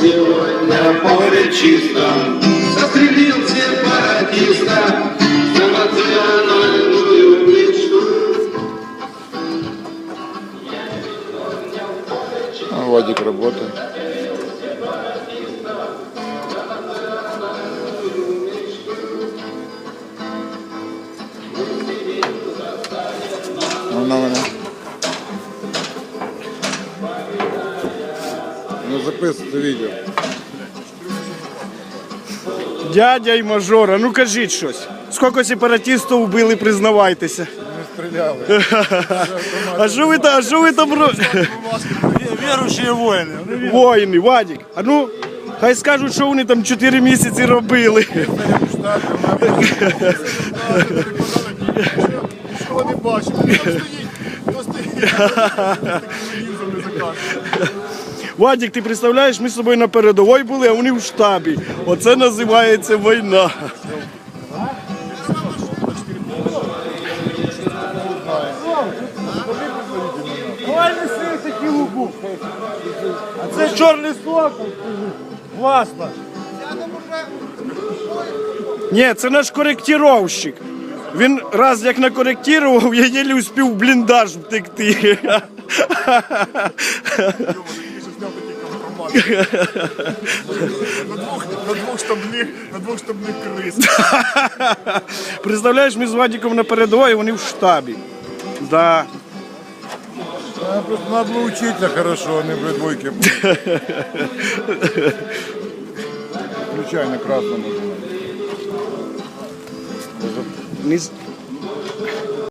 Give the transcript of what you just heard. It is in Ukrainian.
сегодня поле чисто Застрелил сепаратиста За национальную кличку а, Вадик работает. No, ну, no, no. Ну записуйте відео. Дядя і мажора, ну кажіть щось. Скільки сепаратистів вбили, признавайтеся. Ми стріляли. А що ви там, а що ви там ро... Віруючі воїни. Воїни, Вадік, а ну, хай скажуть, що вони там 4 місяці робили. Що вони бачать? Він там стоїть. Він стоїть. Телевізор не закаже. Вадік, ти представляєш, ми з тобою на передовій були, а вони в штабі. Оце називається війна. А це чорний сокол. Власна. Ні, це наш коректировщик. Він раз як накоректував, я єлі успів в бліндаж втекти. На двох, на двох штабних, на двох штабних крис. Представляєш, ми з Вадіком на передовій, вони в штабі. Да. Просто надо было учиться хорошо, а не в двойке. Включай на красному. Не